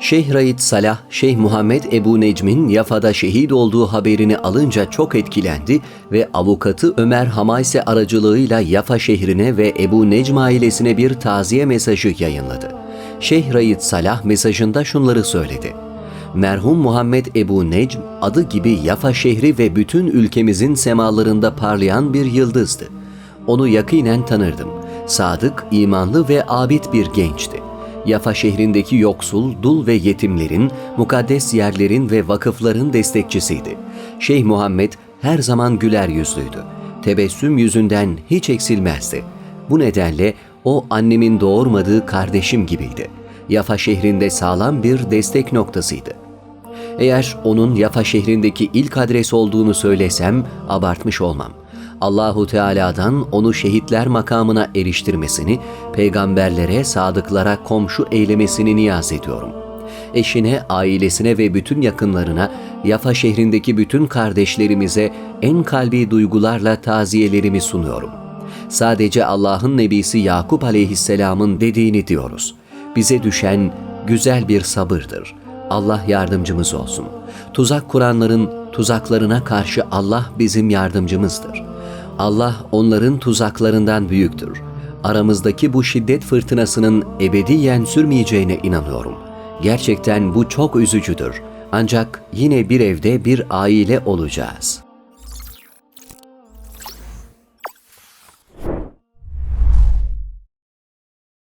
Şeyh Raid Salah, Şeyh Muhammed Ebu Necm'in Yafa'da şehit olduğu haberini alınca çok etkilendi ve avukatı Ömer Hamayse aracılığıyla Yafa şehrine ve Ebu Necm ailesine bir taziye mesajı yayınladı. Şeyh Raid Salah mesajında şunları söyledi. Merhum Muhammed Ebu Necm adı gibi Yafa şehri ve bütün ülkemizin semalarında parlayan bir yıldızdı. Onu yakinen tanırdım. Sadık, imanlı ve abid bir gençti. Yafa şehrindeki yoksul, dul ve yetimlerin, mukaddes yerlerin ve vakıfların destekçisiydi. Şeyh Muhammed her zaman güler yüzlüydü. Tebessüm yüzünden hiç eksilmezdi. Bu nedenle o annemin doğurmadığı kardeşim gibiydi. Yafa şehrinde sağlam bir destek noktasıydı. Eğer onun Yafa şehrindeki ilk adres olduğunu söylesem abartmış olmam. Allahu Teala'dan onu şehitler makamına eriştirmesini, peygamberlere, sadıklara komşu eylemesini niyaz ediyorum. Eşine, ailesine ve bütün yakınlarına, Yafa şehrindeki bütün kardeşlerimize en kalbi duygularla taziyelerimi sunuyorum. Sadece Allah'ın Nebisi Yakup aleyhisselamın dediğini diyoruz. Bize düşen güzel bir sabırdır. Allah yardımcımız olsun. Tuzak kuranların tuzaklarına karşı Allah bizim yardımcımızdır. Allah onların tuzaklarından büyüktür. Aramızdaki bu şiddet fırtınasının ebediyen sürmeyeceğine inanıyorum. Gerçekten bu çok üzücüdür. Ancak yine bir evde bir aile olacağız.''